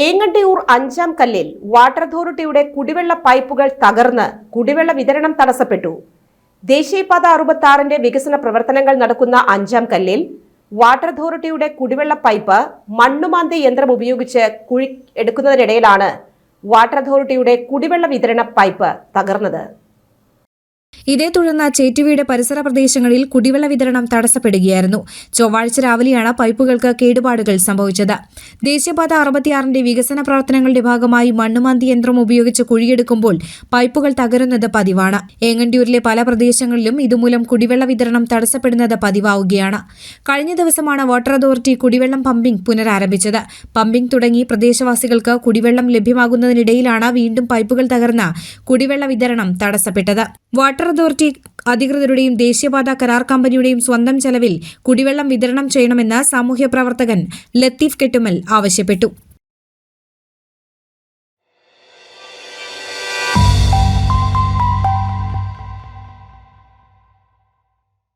ഏങ്ങണ്ടിയൂർ അഞ്ചാം കല്ലിൽ വാട്ടർ അതോറിറ്റിയുടെ കുടിവെള്ള പൈപ്പുകൾ തകർന്ന് കുടിവെള്ള വിതരണം തടസ്സപ്പെട്ടു. ദേശീയപാത അറുപത്തി ആറിന്റെ വികസന പ്രവർത്തനങ്ങൾ നടക്കുന്ന അഞ്ചാം കല്ലിൽ വാട്ടർ അതോറിറ്റിയുടെ കുടിവെള്ള പൈപ്പ് മണ്ണുമാന്തി യന്ത്രം ഉപയോഗിച്ച് കുഴി എടുക്കുന്നതിനിടയിലാണ് വാട്ടർ അതോറിറ്റിയുടെ കുടിവെള്ള വിതരണ പൈപ്പ് തകർന്നത്. ഇതേ തുടർന്ന് ചേറ്റുവിയുടെ പരിസര പ്രദേശങ്ങളിൽ കുടിവെള്ള വിതരണം തടസ്സപ്പെടുകയായിരുന്നു. ചൊവ്വാഴ്ച രാവിലെയാണ് പൈപ്പുകൾക്ക് കേടുപാടുകൾ സംഭവിച്ചത്. ദേശീയപാത അറുപത്തിയാറിന്റെ വികസന പ്രവർത്തനങ്ങളുടെ ഭാഗമായി മണ്ണുമാന്തി യന്ത്രം ഉപയോഗിച്ച് കുഴിയെടുക്കുമ്പോൾ പൈപ്പുകൾ തകരുന്നത് പതിവാണ്. ഏങ്ങണ്ടിയൂരിലെ പല പ്രദേശങ്ങളിലും ഇതുമൂലം കുടിവെള്ള വിതരണം തടസ്സപ്പെടുന്നത് പതിവാവുകയാണ്. കഴിഞ്ഞ ദിവസമാണ് വാട്ടർ അതോറിറ്റി കുടിവെള്ളം പമ്പിംഗ് പുനരാരംഭിച്ചത്. പമ്പിംഗ് തുടങ്ങി പ്രദേശവാസികൾക്ക് കുടിവെള്ളം ലഭ്യമാകുന്നതിനിടയിലാണ് വീണ്ടും പൈപ്പുകൾ തകർന്ന കുടിവെള്ള വിതരണം തടസ്സപ്പെട്ടത്. വാട്ടർ അതോറിറ്റി അധികൃതരുടെയും ദേശീയപാത കരാർ കമ്പനിയുടെയും സ്വന്തം ചെലവിൽ കുടിവെള്ളം വിതരണം ചെയ്യണമെന്ന് സാമൂഹ്യ പ്രവർത്തകൻ ലത്തീഫ് കെട്ടുമൽ ആവശ്യപ്പെട്ടു